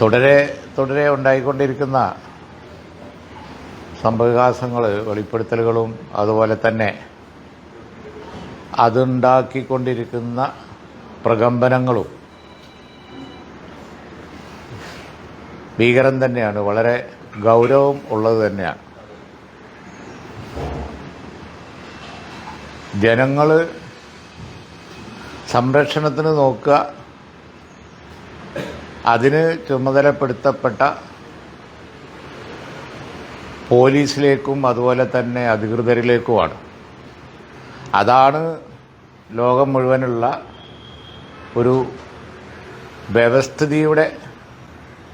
തുടരെ തുടരെ ഉണ്ടായിക്കൊണ്ടിരിക്കുന്ന സംഭവവികാസങ്ങൾ വെളിപ്പെടുത്തലുകളും അതുപോലെ തന്നെ അതുണ്ടാക്കിക്കൊണ്ടിരിക്കുന്ന പ്രകമ്പനങ്ങളും ഭീകരം തന്നെയാണ്. വളരെ ഗൗരവം ഉള്ളത് തന്നെയാണ്. ജനങ്ങൾ സംരക്ഷണത്തിന് നോക്കുക അതിന് ചുമതലപ്പെടുത്തപ്പെട്ട പോലീസിലേക്കും അതുപോലെ തന്നെ അധികൃതരിലേക്കുമാണ്. അതാണ് ലോകം മുഴുവനുള്ള ഒരു വ്യവസ്ഥിതിയുടെ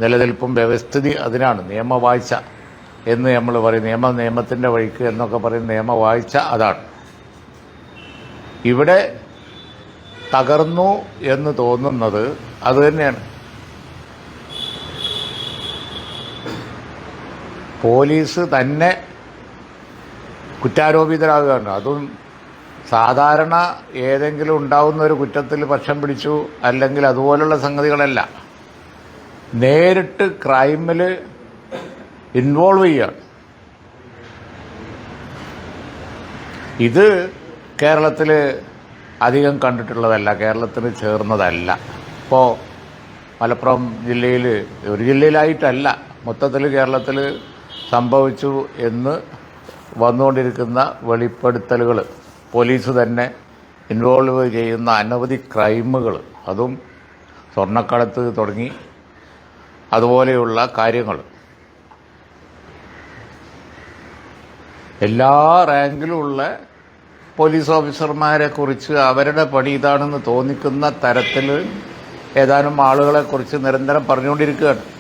നിലനിൽപ്പും വ്യവസ്ഥിതി അതിനാണ്. നിയമവാഴ്ച എന്ന് നമ്മൾ പറയും. നിയമ നിയമത്തിന്റെ വഴിക്ക് എന്നൊക്കെ പറയും. നിയമവാഴ്ച അതാണ്. ഇവിടെ തകർന്നു എന്ന് തോന്നുന്നത് അത് തന്നെയാണ്. പോലീസ് തന്നെ കുറ്റാരോപിതരാകുകയാണ്. അതും സാധാരണ ഏതെങ്കിലും ഉണ്ടാവുന്ന ഒരു കുറ്റത്തിൽ പക്ഷം പിടിച്ചു അല്ലെങ്കിൽ അതുപോലുള്ള സംഗതികളല്ല. നേരിട്ട് ക്രൈമിൽ ഇൻവോൾവ് ചെയ്യുകയാണ്. ഇത് കേരളത്തിൽ അധികം കണ്ടിട്ടുള്ളതല്ല കേരളത്തിന് ചേർന്നതല്ല. ഇപ്പോൾ മലപ്പുറം ജില്ലയിൽ ഒരു ജില്ലയിലായിട്ടല്ല. മൊത്തത്തിൽ കേരളത്തിൽ സംഭവിച്ചു എന്ന് വന്നുകൊണ്ടിരിക്കുന്ന വെളിപ്പെടുത്തലുകൾ പോലീസ് തന്നെ ഇൻവോൾവ് ചെയ്യുന്ന അനവധി ക്രൈമുകൾ അതും സ്വർണക്കടത്ത് തുടങ്ങി. അതുപോലെയുള്ള കാര്യങ്ങൾ എല്ലാ റാങ്കിലുമുള്ള പോലീസ് ഓഫീസർമാരെ കുറിച്ച് അവരുടെ പണി ഇതാണെന്ന് തോന്നിക്കുന്ന തരത്തിൽ ഏതാനും ആളുകളെ കുറിച്ച് നിരന്തരം പറഞ്ഞുകൊണ്ടിരിക്കുകയാണ്.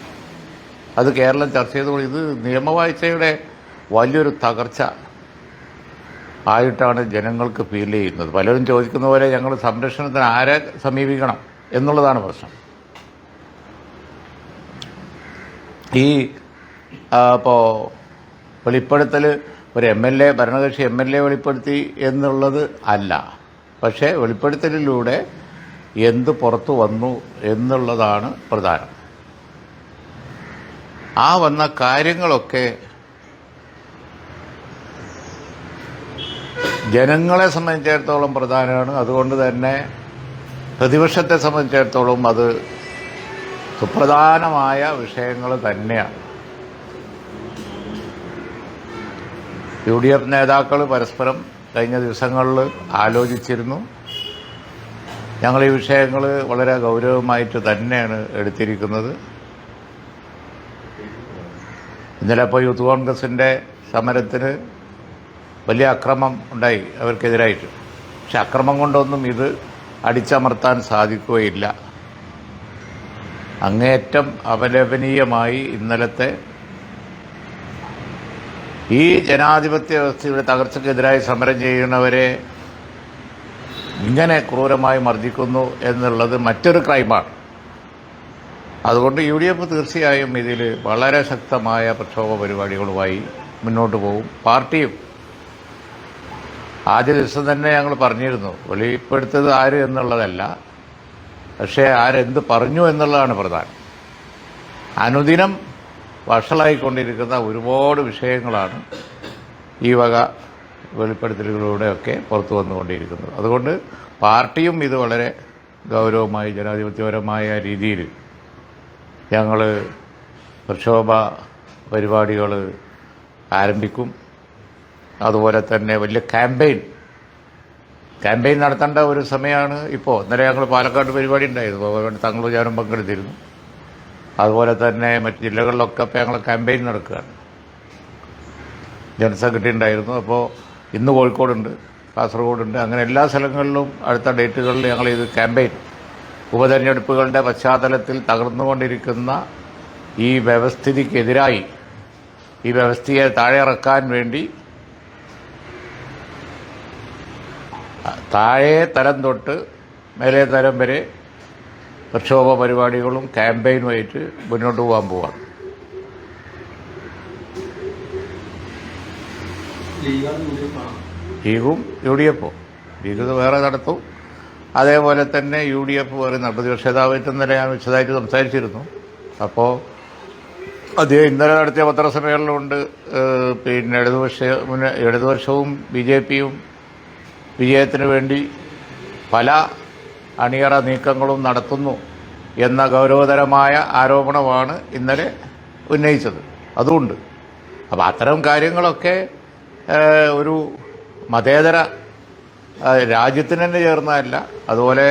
അത് കേരളം ചർച്ച ചെയ്തപ്പോൾ ഇത് നിയമവാഴ്ചയുടെ വലിയൊരു തകർച്ച ആയിട്ടാണ് ജനങ്ങൾക്ക് ഫീൽ ചെയ്യുന്നത്. പലരും ചോദിക്കുന്ന പോലെ ഞങ്ങൾ സംരക്ഷണത്തിന് ആരെ സമീപിക്കണം എന്നുള്ളതാണ് പ്രശ്നം. ഈ ഇപ്പോൾ വെളിപ്പെടുത്തൽ ഒരു എം എൽ എ ഭരണകക്ഷി എം എൽ എ വെളിപ്പെടുത്തി എന്നുള്ളത് അല്ല. പക്ഷേ വെളിപ്പെടുത്തലിലൂടെ എന്ത് പുറത്തു വന്നു എന്നുള്ളതാണ് പ്രധാനം. ആ വന്ന കാര്യങ്ങളൊക്കെ ജനങ്ങളെ സംബന്ധിച്ചിടത്തോളം പ്രധാനമാണ്. അതുകൊണ്ട് തന്നെ പ്രതിപക്ഷത്തെ സംബന്ധിച്ചിടത്തോളം അത് സുപ്രധാനമായ വിഷയങ്ങൾ തന്നെയാണ്. യു ഡി എഫ് നേതാക്കൾ പരസ്പരം കഴിഞ്ഞ ദിവസങ്ങളിൽ ആലോചിച്ചിരുന്നു. ഞങ്ങൾ ഈ വിഷയങ്ങൾ വളരെ ഗൗരവമായിട്ട് തന്നെയാണ് എടുത്തിരിക്കുന്നത്. ഇന്നലെ ഇപ്പോൾ യൂത്ത് കോൺഗ്രസിന്റെ സമരത്തിന് വലിയ അക്രമം ഉണ്ടായി അവർക്കെതിരായിട്ട്. പക്ഷെ അക്രമം കൊണ്ടൊന്നും ഇത് അടിച്ചമർത്താൻ സാധിക്കുകയില്ല. അങ്ങേറ്റം അപലപനീയമായി ഇന്നലത്തെ ഈ ജനാധിപത്യ വ്യവസ്ഥയുടെ തകർച്ചയ്ക്കെതിരായി സമരം ചെയ്യുന്നവരെ ഇങ്ങനെ ക്രൂരമായി മർദ്ദിക്കുന്നു എന്നുള്ളത് മറ്റൊരു ക്രൈമാണ്. അതുകൊണ്ട് യു ഡി എഫ് തീർച്ചയായും ഇതിൽ വളരെ ശക്തമായ പ്രക്ഷോഭ പരിപാടികളുമായി മുന്നോട്ട് പോകും. പാർട്ടിയും ആദ്യ ദിവസം തന്നെ ഞങ്ങൾ പറഞ്ഞിരുന്നു വെളിപ്പെടുത്തത് ആര് എന്നുള്ളതല്ല പക്ഷേ ആരെന്ത് പറഞ്ഞു എന്നുള്ളതാണ് പ്രധാനം. അനുദിനം വഷളായിക്കൊണ്ടിരിക്കുന്ന ഒരുപാട് വിഷയങ്ങളാണ് ഈ വക വെളിപ്പെടുത്തലുകളിലൂടെയൊക്കെ പുറത്തു വന്നുകൊണ്ടിരിക്കുന്നത്. അതുകൊണ്ട് പാർട്ടിയും ഇത് വളരെ ഗൗരവമായി ജനാധിപത്യപരമായ രീതിയിൽ ഞങ്ങൾ പ്രക്ഷോഭ പരിപാടികൾ ആരംഭിക്കും. അതുപോലെ തന്നെ വലിയ ക്യാമ്പയിൻ. ക്യാമ്പയിൻ നടത്തേണ്ട ഒരു സമയമാണ് ഇപ്പോൾ ഇന്നലെ ഞങ്ങൾ പാലക്കാട് പരിപാടി ഉണ്ടായിരുന്നു. അതുകൊണ്ട് തങ്ങളും ഞാനും പങ്കെടുത്തിരുന്നു. അതുപോലെ തന്നെ മറ്റ് ജില്ലകളിലൊക്കെ ഇപ്പോൾ ഞങ്ങൾ ക്യാമ്പയിൻ നടക്കുകയാണ്. ജനറൽ സെക്രട്ടറി ഉണ്ടായിരുന്നു. അപ്പോൾ ഇന്ന് കോഴിക്കോടുണ്ട് കാസർഗോഡുണ്ട്. അങ്ങനെ എല്ലാ സ്ഥലങ്ങളിലും അടുത്ത ഡേറ്റുകളിൽ ഞങ്ങൾ ഇത് ക്യാമ്പയിൻ ഉപതെരഞ്ഞെടുപ്പുകളുടെ പശ്ചാത്തലത്തിൽ തകർന്നുകൊണ്ടിരിക്കുന്ന ഈ വ്യവസ്ഥിതിക്കെതിരായി ഈ വ്യവസ്ഥയെ താഴെ ഇറക്കാൻ വേണ്ടി താഴെ തരം തൊട്ട് മേലെ തരം വരെ പ്രക്ഷോഭ പരിപാടികളും ക്യാമ്പയിനുമായിട്ട് മുന്നോട്ട് പോകാൻ പോവാണ്. ലീഗും യു ഡി എഫും. ലീഗ് വേറെ നടത്തും. അതേപോലെ തന്നെ യു ഡി എഫ് പറയുന്ന പ്രതിപക്ഷ നേതാവായിട്ട് ഇന്നലെ ഞാൻ വിശദമായിട്ട് സംസാരിച്ചിരുന്നു. അപ്പോൾ അദ്ദേഹം ഇന്നലെ നടത്തിയ പത്രസമ്മേളനമുണ്ട്. പിന്നെ ഇടതുപക്ഷ ഇടതുപക്ഷവും ബി ജെ പിയും വിജയത്തിന് വേണ്ടി പല അണിയറ നീക്കങ്ങളും നടത്തുന്നു എന്ന ഗൗരവതരമായ ആരോപണമാണ് ഇന്നലെ ഉന്നയിച്ചത്. അതുകൊണ്ട്. അപ്പോൾ അത്തരം കാര്യങ്ങളൊക്കെ ഒരു മതേതര രാജ്യത്തിന് തന്നെ ചേർന്നതല്ല. അതുപോലെ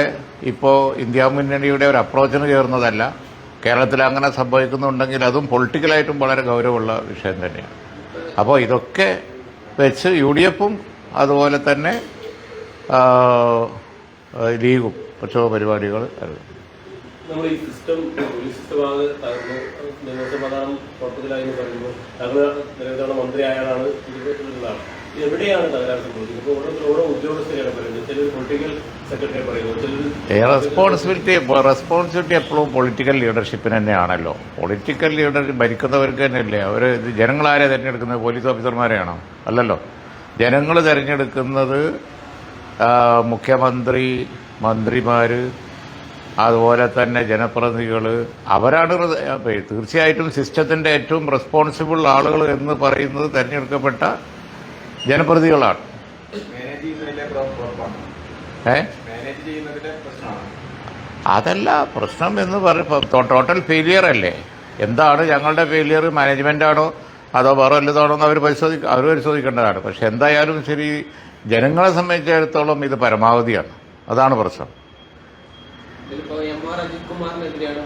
ഇപ്പോൾ ഇന്ത്യ മുന്നണിയുടെ ഒരു അപ്രോച്ചിന് ചേർന്നതല്ല. കേരളത്തിൽ അങ്ങനെ സംഭവിക്കുന്നുണ്ടെങ്കിൽ അതും പൊളിറ്റിക്കലായിട്ടും വളരെ ഗൗരവമുള്ള വിഷയം തന്നെയാണ്. അപ്പോൾ ഇതൊക്കെ വെച്ച് യു ഡി എഫും അതുപോലെ തന്നെ ലീഗും പ്രക്ഷോഭ പരിപാടികൾ. നമ്മൾ ഈ സിസ്റ്റം എന്ന് മന്ത്രി ഇതിലുള്ളതാണ് എവിടെയാണ് തകരാറ് സംഭവിക്കുന്നത് ഇപ്പോൾ ഓരോ ഓരോ ഉദ്യോഗസ്ഥരെയാണ് പറയുന്നത്. ചിലർ പൊളിറ്റിക്കൽ സെക്രട്ടറി പറയുന്നു ചിലർ റെസ്പോൺസിബിലിറ്റി റെസ്പോൺസിബിലിറ്റി എപ്പോഴും പൊളിറ്റിക്കൽ ലീഡർഷിപ്പിന് തന്നെയാണല്ലോ. പൊളിറ്റിക്കൽ ലീഡർ ഭരിക്കുന്നവർക്ക് തന്നെയല്ലേ? അവർ ജനങ്ങളാരെ തിരഞ്ഞെടുക്കുന്നത്? പോലീസ് ഓഫീസർമാരെയാണോ അല്ലല്ലോ. ജനങ്ങൾ തിരഞ്ഞെടുക്കുന്നത് മുഖ്യമന്ത്രി മന്ത്രിമാർ അതുപോലെ തന്നെ ജനപ്രതിനിധികൾ അവരാണ് തീർച്ചയായിട്ടും സിസ്റ്റത്തിന്റെ ഏറ്റവും റെസ്പോൺസിബിൾ ആളുകൾ എന്ന് പറയുന്നത് തിരഞ്ഞെടുക്കപ്പെട്ട ഏ? പ്രശ്നമാണ്. അതല്ല പ്രശ്നം എന്ന് പറയും ടോട്ടൽ ഫെയിലിയർ അല്ലേ? എന്താണ് ഞങ്ങളുടെ ഫെയിലിയർ മാനേജ്മെന്റ് ആണോ? അതോ വേറെ വല്ലതാണോ എന്ന് അവർ പരിശോധിക്ക അവർ പരിശോധിക്കേണ്ടതാണ്. പക്ഷെ എന്തായാലും ശരി ജനങ്ങളെ സംബന്ധിച്ചിടത്തോളം ഇത് പരമാവധിയാണ്. അതാണ് പ്രശ്നം.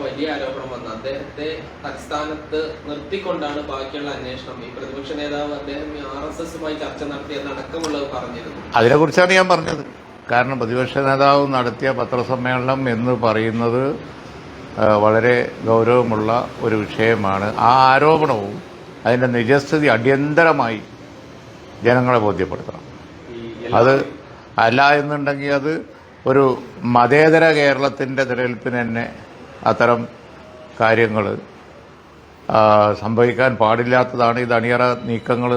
വലിയ ആരോപണം അദ്ദേഹത്തെ തലസ്ഥാനത്ത് നിർത്തിക്കൊണ്ടാണ് ബാക്കിയുള്ള അന്വേഷണം. ഈ പ്രതിപക്ഷ നേതാവ് അദ്ദേഹം ആർ എസ് എസുമായി ചർച്ച നടത്തിയെന്നടക്കമുള്ളത് പറഞ്ഞിരുന്നു. അതിനെക്കുറിച്ചാണ് ഞാൻ പറഞ്ഞത്. കാരണം പ്രതിപക്ഷ നേതാവ് നടത്തിയ പത്രസമ്മേളനം എന്ന് പറയുന്നത് വളരെ ഗൗരവമുള്ള ഒരു വിഷയമാണ്. ആ ആരോപണവും അതിന്റെ നിജസ്ഥിതി അടിയന്തരമായി ജനങ്ങളെ ബോധ്യപ്പെടുത്തണം. അത് അല്ല എന്നുണ്ടെങ്കിൽ അത് ഒരു മതേതര കേരളത്തിന്റെ തിരഞ്ഞെടുപ്പിന് തന്നെ അത്തരം കാര്യങ്ങൾ സംഭവിക്കാൻ പാടില്ലാത്തതാണ് ഇത് അണിയറ നീക്കങ്ങൾ.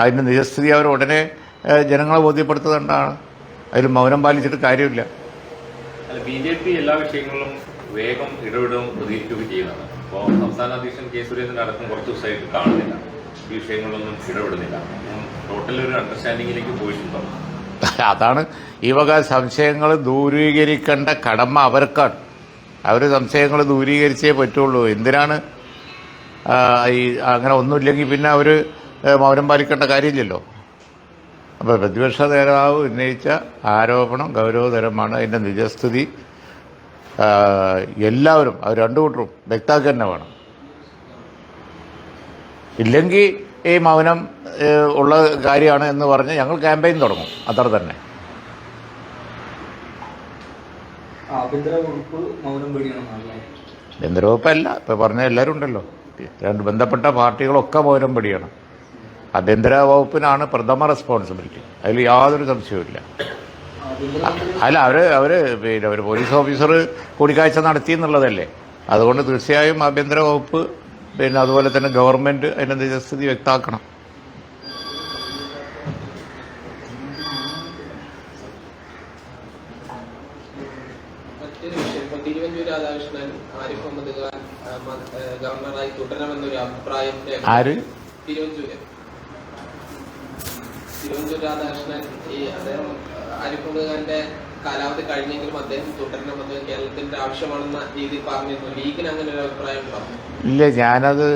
അതിന്റെ നിജസ്ഥിതി അവർ ഉടനെ ജനങ്ങളെ ബോധ്യപ്പെടുത്തുന്നുണ്ടാണ്. അതിൽ മൗനം പാലിച്ചിട്ട് കാര്യമില്ല. ബി ജെ പി എല്ലാ വിഷയങ്ങളിലും വേഗം ഇടപെടും പ്രതികരിക്കുകയും ചെയ്യുന്നതാണ് അപ്പോൾ സംസ്ഥാന അധ്യക്ഷൻ കെ സുരേന്ദ്രൻ അടക്കം കുറച്ച് ദിവസമായിട്ട് കാണുന്നില്ല. ഈ വിഷയങ്ങളിലൊന്നും ഇടപെടുന്നില്ല. ടോട്ടൽ ഒരു അണ്ടർസ്റ്റാൻഡിങ്ങിലേക്ക് പോയിട്ടുണ്ടോ? അതാണ് ഈ വക സംശയങ്ങൾ ദൂരീകരിക്കേണ്ട കടമ അവർക്കാണ്. അവർ സംശയങ്ങൾ ദൂരീകരിച്ചേ പറ്റുള്ളൂ. എന്തിനാണ്? ഈ അങ്ങനെ ഒന്നുമില്ലെങ്കിൽ പിന്നെ അവർ മൗനം പാലിക്കേണ്ട കാര്യമില്ലല്ലോ. അപ്പോൾ പ്രതിപക്ഷ നേതാവ് ഉന്നയിച്ച ആരോപണം ഗൗരവതരമാണ്. അതിന്റെ നിജസ്ഥിതി എല്ലാവരും അവർ രണ്ടു കൂട്ടരും വ്യക്താക്കി തന്നെ വേണം. ഇല്ലെങ്കിൽ ഈ മൗനം ഉള്ള കാര്യമാണ് എന്ന് പറഞ്ഞ് ഞങ്ങൾ ക്യാമ്പയിൻ തുടങ്ങും. അത്ര തന്നെ. ആഭ്യന്തര വകുപ്പ് മൗനം പറഞ്ഞ എല്ലാവരും ഉണ്ടല്ലോ. രണ്ട് ബന്ധപ്പെട്ട പാർട്ടികളൊക്കെ മൗനം പിടിയണം. ആഭ്യന്തര വകുപ്പിനാണ് പ്രഥമ റെസ്പോൺസിബിലിറ്റി അതിൽ യാതൊരു സംശയവുമില്ല അല്ല അവർ അവർ പിന്നെ ഒരു പോലീസ് ഓഫീസർ കൂടിക്കാഴ്ച നടത്തി എന്നുള്ളതല്ലേ. അതുകൊണ്ട് തീർച്ചയായും ആഭ്യന്തര വകുപ്പ് പിന്നെ അതുപോലെ തന്നെ ഗവൺമെന്റ് അതിനെന്ത് നിജസ്ഥിതി വ്യക്തമാക്കണം മറ്റൊരു വിഷയം ഇപ്പൊ തിരുവഞ്ചൂർ രാധാകൃഷ്ണൻ ആരിഫ് മുഹമ്മദ് ഖാൻ ആ, മ- ഏ, ഗവർണറായി തുടരണമെന്നൊരു അഭിപ്രായം രേഖ- ആര്? തിരുവഞ്ചൂര്. തിരുവഞ്ചൂർ രാധാകൃഷ്ണൻ. ഈ അദ്ദേഹം കാലാവധി കഴിഞ്ഞെങ്കിലും അദ്ദേഹം തുടരണമെന്ന് കേരളത്തിന്റെ ആവശ്യമാണെന്ന രീതിയിൽ പറഞ്ഞിരുന്നു. ലീഗിന് അങ്ങനെ ഒരു അഭിപ്രായം ഇല്ല ഞാനത്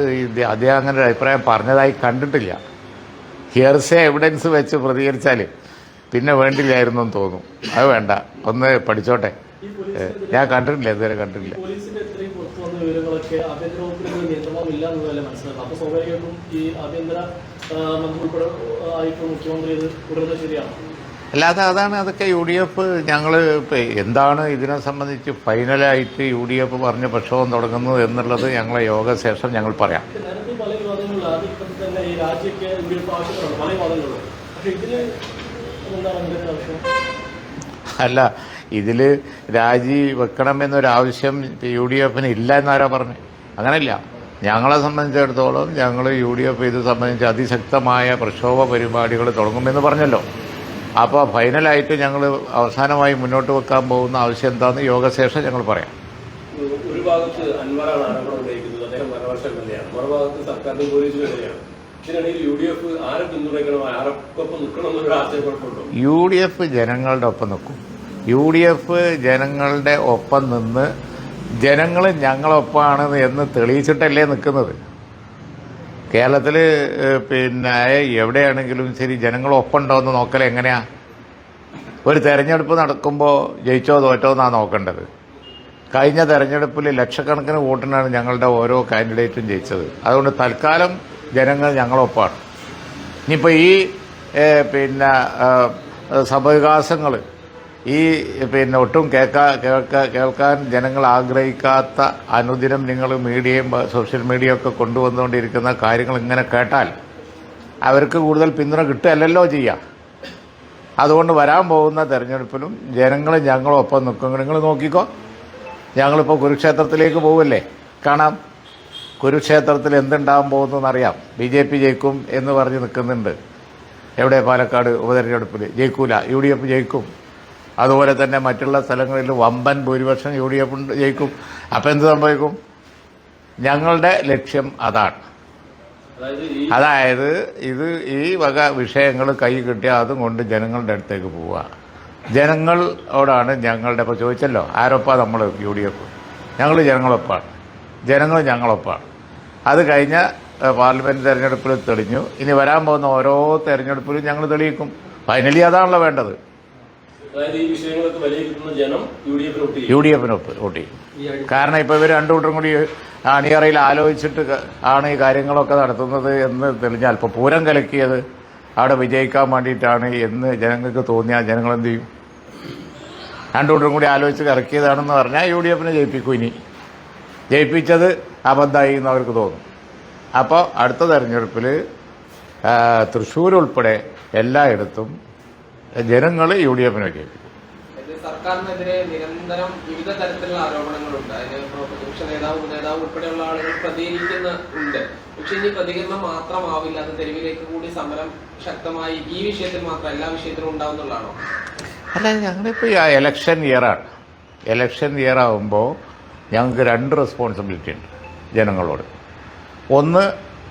അദ്ദേഹം അങ്ങനെ ഒരു അഭിപ്രായം പറഞ്ഞതായി കണ്ടിട്ടില്ല. ഹിയർസെ എവിഡൻസ് വെച്ച് പ്രതികരിച്ചാൽ പിന്നെ വേണ്ടില്ലായിരുന്നു എന്ന് തോന്നും. അത് വേണ്ട. ഒന്ന് പഠിച്ചോട്ടെ. ഞാൻ കണ്ടിട്ടില്ല ഇതുവരെ കണ്ടിട്ടില്ല പോലീസിന്റെ ഇത്രയും പുറത്തു വന്ന വിവരങ്ങളൊക്കെ ആഭ്യന്തര വകുപ്പിന് ഒരു നിയന്ത്രണം ഇല്ല എന്നതല്ലേ മനസ്സിലാക്കാം അപ്പൊ സ്വാഭാവികമായിട്ടും ഈ ആഭ്യന്തര മന്ത്രി ഉൾപ്പെടെ ആയിട്ട് മുഖ്യമന്ത്രി ഇത് തുടരുന്നത് ശരിയാണ്? അല്ലാതെ അതാണ് അതൊക്കെ യു ഡി എഫ് ഞങ്ങൾ എന്താണ് ഇതിനെ സംബന്ധിച്ച് ഫൈനലായിട്ട് യു ഡി എഫ് പറഞ്ഞ പ്രക്ഷോഭം തുടങ്ങുന്നത് എന്നുള്ളത് ഞങ്ങളെ യോഗ ശേഷം ഞങ്ങൾ പറയാം. അല്ല ഇതിൽ രാജി വെക്കണമെന്നൊരാവശ്യം യു ഡി എഫിന് ഇല്ല എന്നാരാ പറഞ്ഞു? അങ്ങനെയില്ല. ഞങ്ങളെ സംബന്ധിച്ചിടത്തോളം ഞങ്ങൾ യു ഡി എഫ് ഇത് സംബന്ധിച്ച് അതിശക്തമായ പ്രക്ഷോഭ പരിപാടികൾ തുടങ്ങുമെന്ന് പറഞ്ഞല്ലോ. അപ്പോൾ ഫൈനലായിട്ട് ഞങ്ങൾ അവസാനമായി മുന്നോട്ട് വെക്കാൻ പോകുന്ന ആവശ്യം എന്താണെന്ന് യോഗശേഷം ഞങ്ങൾ പറയാം. ഒരു ഭാഗത്ത് അൻവറാണ് ആരോപണം ഉന്നയിക്കുന്നത് അദ്ദേഹം ഭരണപക്ഷം തന്നെയാണ്. മറുഭാഗത്ത് സർക്കാരിന്റെ പോലീസിലും തന്നെയാണ് യു ഡി എഫ് ജനങ്ങളുടെ ഒപ്പം നിൽക്കും. യു ഡി എഫ് ജനങ്ങളുടെ ഒപ്പം നിന്ന് ജനങ്ങൾ ഞങ്ങളൊപ്പമാണ് എന്ന് തെളിയിച്ചിട്ടല്ലേ നിൽക്കുന്നത്. കേരളത്തിൽ പിന്നെ എവിടെയാണെങ്കിലും ശരി ജനങ്ങളൊപ്പം ഉണ്ടോ എന്ന് നോക്കൽ എങ്ങനെയാ? ഒരു തെരഞ്ഞെടുപ്പ് നടക്കുമ്പോൾ ജയിച്ചോ തോറ്റോ എന്നാണ് നോക്കേണ്ടത്. കഴിഞ്ഞ തെരഞ്ഞെടുപ്പിൽ ലക്ഷക്കണക്കിന് വോട്ടിനാണ് ഞങ്ങളുടെ ഓരോ കാൻഡിഡേറ്റും ജയിച്ചത്. അതുകൊണ്ട് തൽക്കാലം ജനങ്ങൾ ഞങ്ങളൊപ്പമാണ്. ഇനിയിപ്പോൾ ഈ പിന്നെ സമവികാസങ്ങൾ ഈ പിന്നെ ഒട്ടും കേൾക്കാ കേൾക്കാ കേൾക്കാൻ ജനങ്ങൾ ആഗ്രഹിക്കാത്ത അനുദിനം നിങ്ങൾ മീഡിയയും സോഷ്യൽ മീഡിയ ഒക്കെ കൊണ്ടുവന്നുകൊണ്ടിരിക്കുന്ന കാര്യങ്ങൾ ഇങ്ങനെ കേട്ടാൽ അവർക്ക് കൂടുതൽ പിന്തുണ കിട്ടുകയല്ലല്ലോ ചെയ്യുക അതുകൊണ്ട് വരാൻ പോകുന്ന തെരഞ്ഞെടുപ്പിലും ജനങ്ങൾ ഞങ്ങളൊപ്പം നിൽക്കും. നിങ്ങൾ നോക്കിക്കോ. ഞങ്ങളിപ്പോൾ കുരുക്ഷേത്രത്തിലേക്ക് പോവല്ലേ? കാണാം. കുരുക്ഷേത്രത്തിൽ എന്തുണ്ടാകാൻ പോകുന്നതെന്നറിയാം. ബി ജെ പി ജയിക്കും എന്ന് പറഞ്ഞ് നിൽക്കുന്നുണ്ട്. എവിടെ? പാലക്കാട് ഉപതെരഞ്ഞെടുപ്പിൽ ജയിക്കൂല. യു ഡി എഫ് ജയിക്കും. അതുപോലെ തന്നെ മറ്റുള്ള സ്ഥലങ്ങളിൽ വമ്പൻ ഭൂരിപക്ഷം യു ഡി എഫ് ജയിക്കും. അപ്പം എന്ത് സംഭവിക്കും? ഞങ്ങളുടെ ലക്ഷ്യം അതാണ്. അതായത് ഇത് ഈ വക വിഷയങ്ങൾ കൈ കിട്ടിയാൽ അതും കൊണ്ട് ജനങ്ങളുടെ അടുത്തേക്ക് പോവുക. ജനങ്ങളോടാണ് ഞങ്ങളുടെ ഇപ്പോൾ ചോദിച്ചല്ലോ ആരൊപ്പാ നമ്മൾ യു ഡി എഫ്. ഞങ്ങൾ ജനങ്ങളൊപ്പാണ്. ജനങ്ങൾ ഞങ്ങളൊപ്പാണ്. അത് കഴിഞ്ഞ പാർലമെന്റ് പാർലമെന്റ് തെരഞ്ഞെടുപ്പിൽ തെളിഞ്ഞു. ഇനി വരാൻ പോകുന്ന ഓരോ തെരഞ്ഞെടുപ്പിലും ഞങ്ങൾ തെളിയിക്കും. ഫൈനലി അതാണല്ലോ വേണ്ടത്. വലിയ ജനം യു ഡി എഫിന് എഫിനൊപ്പ് വോട്ട് ചെയ്യും. കാരണം ഇപ്പോൾ ഇവർ രണ്ടു കൂട്ടരും കൂടി അണിയറയിൽ ആലോചിച്ചിട്ട് ആണ് ഈ കാര്യങ്ങളൊക്കെ നടത്തുന്നത് എന്ന് തെളിഞ്ഞാൽ ഇപ്പോൾ പൂരം കലക്കിയത് അവിടെ വിജയിക്കാൻ വേണ്ടിയിട്ടാണ് എന്ന് ജനങ്ങൾക്ക് തോന്നിയാൽ ജനങ്ങൾ എന്ത് ചെയ്യും? രണ്ടു കൂട്ടരും കൂടി ആലോചിച്ച് കലക്കിയതാണെന്ന് പറഞ്ഞാൽ യു ഡി എഫിനെ ജയിപ്പിക്കും ഇനി. ജയിപ്പിച്ചത് അബദ്ധമായി എന്ന് അവർക്ക് തോന്നും. അപ്പോൾ അടുത്ത തെരഞ്ഞെടുപ്പിൽ തൃശ്ശൂർ ഉൾപ്പെടെ എല്ലായിടത്തും ജനങ്ങൾ യു ഡി എഫിനെ കേൾപ്പിക്കും സർക്കാരിനെതിരെ നിരന്തരം വിവിധ തരത്തിലുള്ള ആരോപണങ്ങളുണ്ട്. അതിന് ഇപ്പോൾ പ്രതിപക്ഷ നേതാവ് നേതാവ് ഉൾപ്പെടെയുള്ള ആളുകൾ പ്രതികരിക്കുന്ന ഉണ്ട്. പക്ഷെ ഇനി പ്രതികരണം മാത്രമാവില്ല. അത് തെരുവിലേക്ക് കൂടി സമരം ശക്തമായി ഈ വിഷയത്തിൽ മാത്രം എല്ലാ വിഷയത്തിലും ഉണ്ടാവുന്നുള്ളതാണോ? അല്ല ഞങ്ങളിപ്പോൾ ഈ എലക്ഷൻ ഇയറാണ് എലക്ഷൻ ഇയർ ആകുമ്പോൾ ഞങ്ങൾക്ക് രണ്ട് റെസ്പോൺസിബിലിറ്റി ഉണ്ട് ജനങ്ങളോട്. ഒന്ന്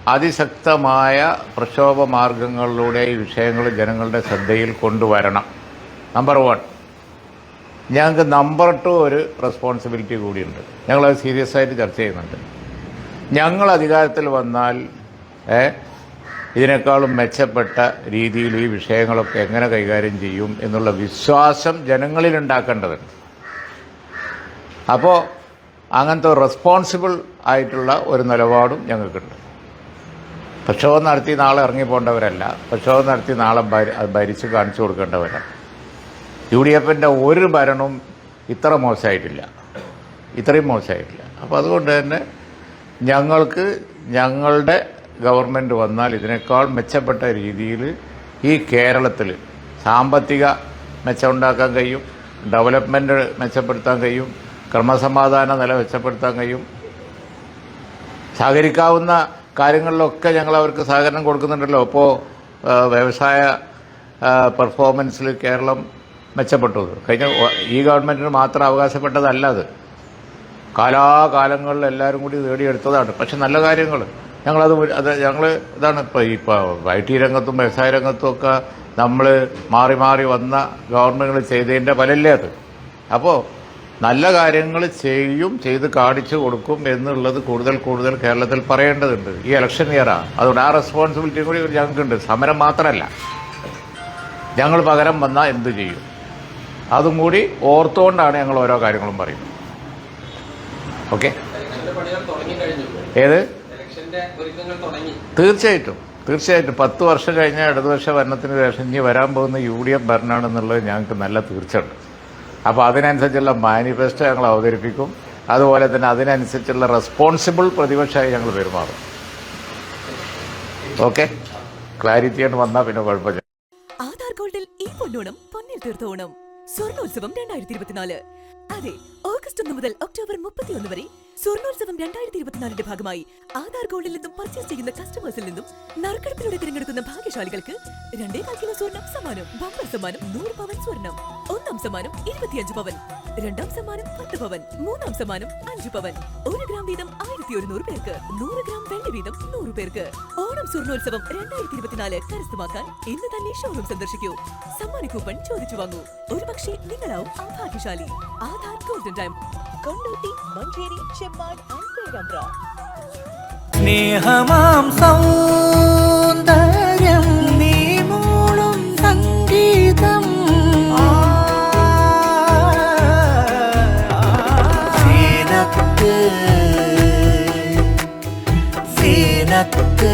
അതിശക്തമായ പ്രക്ഷോഭ മാർഗങ്ങളിലൂടെ ഈ വിഷയങ്ങൾ ജനങ്ങളുടെ ശ്രദ്ധയിൽ കൊണ്ടുവരണം. നമ്പർ വൺ ഞങ്ങൾക്ക് നമ്പർ ടു ഒരു റെസ്പോൺസിബിലിറ്റി കൂടിയുണ്ട്. ഞങ്ങളത് സീരിയസ് ആയിട്ട് ചർച്ച ചെയ്യുന്നുണ്ട്. ഞങ്ങൾ അധികാരത്തിൽ വന്നാൽ ഇതിനേക്കാളും മെച്ചപ്പെട്ട രീതിയിൽ ഈ വിഷയങ്ങളൊക്കെ എങ്ങനെ കൈകാര്യം ചെയ്യും എന്നുള്ള വിശ്വാസം ജനങ്ങളിൽ ഉണ്ടാക്കേണ്ടതുണ്ട്. അപ്പോൾ അങ്ങനത്തെ റെസ്പോൺസിബിൾ ആയിട്ടുള്ള ഒരു നിലപാടും ഞങ്ങൾക്കുണ്ട്. പ്രക്ഷോഭം നടത്തി നാളെ ഇറങ്ങി ഇറങ്ങിപ്പോണ്ടവരല്ല പ്രക്ഷോഭം നടത്തി നാളെ ഭരിച്ച് കാണിച്ചു കൊടുക്കേണ്ടവരാണ് യു ഡി എഫിന്റെ ഒരു ഭരണവും ഇത്ര മോശമായിട്ടില്ല. ഇത്രയും മോശമായിട്ടില്ല. അപ്പോൾ അതുകൊണ്ട് തന്നെ ഞങ്ങൾക്ക് ഞങ്ങളുടെ ഗവൺമെന്റ് വന്നാൽ ഇതിനേക്കാൾ മെച്ചപ്പെട്ട രീതിയിൽ ഈ കേരളത്തിൽ സാമ്പത്തിക മെച്ചമുണ്ടാക്കാൻ കഴിയും ഡെവലപ്മെന്റ് മെച്ചപ്പെടുത്താൻ കഴിയും ക്രമസമാധാന നില മെച്ചപ്പെടുത്താൻ കഴിയും. സഹകരിക്കാവുന്ന കാര്യങ്ങളിലൊക്കെ ഞങ്ങൾ അവർക്ക് സഹകരണം കൊടുക്കുന്നുണ്ടല്ലോ. ഇപ്പോൾ വ്യവസായ പെർഫോമൻസിൽ കേരളം മെച്ചപ്പെട്ടു. കഴിഞ്ഞ ഈ ഗവൺമെന്റിന് മാത്രം അവകാശപ്പെട്ടതല്ല അത്. കാലാകാലങ്ങളിൽ എല്ലാവരും കൂടി നേടിയെടുത്തതാണ്. പക്ഷെ നല്ല കാര്യങ്ങൾ ഞങ്ങളത് അത് ഞങ്ങൾ ഇതാണ് ഇപ്പോൾ ഇപ്പോൾ ഐ ടി രംഗത്തും വ്യവസായ രംഗത്തും ഒക്കെ നമ്മൾ മാറി മാറി വന്ന ഗവൺമെന്റുകൾ ചെയ്തതിന്റെ ഫലല്ലേ അത്. അപ്പോൾ നല്ല കാര്യങ്ങൾ ചെയ്യും ചെയ്ത് കാണിച്ചു കൊടുക്കും എന്നുള്ളത് കൂടുതൽ കൂടുതൽ കേരളത്തിൽ പറയേണ്ടതുണ്ട്. ഈ ഇലക്ഷൻ ഇയറാണ് അതുകൊണ്ട് ആ റെസ്പോൺസിബിലിറ്റി കൂടി ഞങ്ങൾക്കുണ്ട്. സമരം മാത്രമല്ല. ഞങ്ങൾ പകരം വന്നാൽ എന്ത് ചെയ്യും? അതും കൂടി ഓർത്തുകൊണ്ടാണ് ഞങ്ങൾ ഓരോ കാര്യങ്ങളും പറയുന്നത്. ഓക്കെ? ഏത്? തീർച്ചയായിട്ടും. തീർച്ചയായിട്ടും. പത്ത് വർഷം കഴിഞ്ഞാൽ ഇടതുപക്ഷ ഭരണത്തിന് ശേഷം ഇനി വരാൻ പോകുന്ന യു ഡി എഫ് ഭരണമാണെന്നുള്ളത് ഞങ്ങൾക്ക് നല്ല തീർച്ചയുണ്ട്. അപ്പോൾ അതിനനുസരിച്ചുള്ള മാനിഫെസ്റ്റോ ഞങ്ങൾ അവതരിപ്പിക്കും. അതുപോലെ തന്നെ അതിനനുസരിച്ചുള്ള റെസ്പോൺസിബിൾ പ്രതിപക്ഷമായി ഞങ്ങൾ പെരുമാറും. ഓക്കെ? ക്ലാരിറ്റി ആയിട്ട് വന്നാൽ പിന്നെ കുഴപ്പമില്ല. ആധാർ ഗോൾഡിൽ ഈ പൊന്നോണം പൊന്നിൽ തീർത്ത സ്വർണോത്സവം രണ്ടായിരത്തി ഇരുപത്തിനാല്. അതെ ഓഗസ്റ്റ് ഒന്ന് മുതൽ ഒക്ടോബർ മുപ്പത്തിയൊന്ന് വരെ സ്വർണോത്സവം രണ്ടായിരത്തി ഇരുപത്തിനാലിന്റെ ഭാഗമായി ആധാർ ഗോൾഡിൽ നിന്നും പർച്ചേസ് ചെയ്യുന്ന കസ്റ്റമേഴ്സിൽ നിന്നും നറുക്കെടുപ്പിലൂടെ തിരഞ്ഞെടുക്കുന്ന ഭാഗ്യശാലികൾക്ക് രണ്ടേകാൽ കിലോ സ്വർണം സമ്മാനം ബമ്പർ സമ്മാനം നൂറ് പവൻ സ്വർണം ഒന്നാം സമ്മാനം ഇരുപത്തിയഞ്ച് പവൻ രണ്ടാം സമ്മാനം പത്ത് പവൻ മൂന്നാം സമ്മാനം അഞ്ചു പവൻ. ഒരു ഗ്രാം വീതം ആയിരത്തി ഒരുന്നൂറ് പേർക്ക് നൂറ് ഗ്രാം വെള്ളി വീതം നൂറ് പേർക്ക്. ഓണം സ്വർണോത്സവം രണ്ടായിരത്തി ഇരുപത്തിനാല് കരസ്ഥമാക്കാൻ ഇന്ന് തന്നെ ഷോറൂം സന്ദർശിക്കൂ. സമ്മാന കൂപ്പൺ ചോദിച്ചു വാങ്ങൂ. ഒരു പക്ഷേ നിങ്ങളാവും ആ ഭാഗ്യശാലി. Aadhaar golden time Kondotty Manjeri Chemmad and Perambra സ്നേഹമാം സൗന്ദര്യം നീ മൂളും സംഗീതം. സീനത്ത് സീനത്ത്.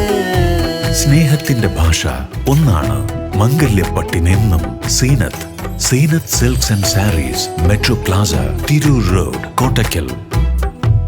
സ്നേഹത്തിന്റെ ഭാഷ ഒന്നാണ് മംഗല്യപ്പട്ടിനെന്നും Zeenath. Zeenath silks and sarees metro plaza Tirur road Kottakkal.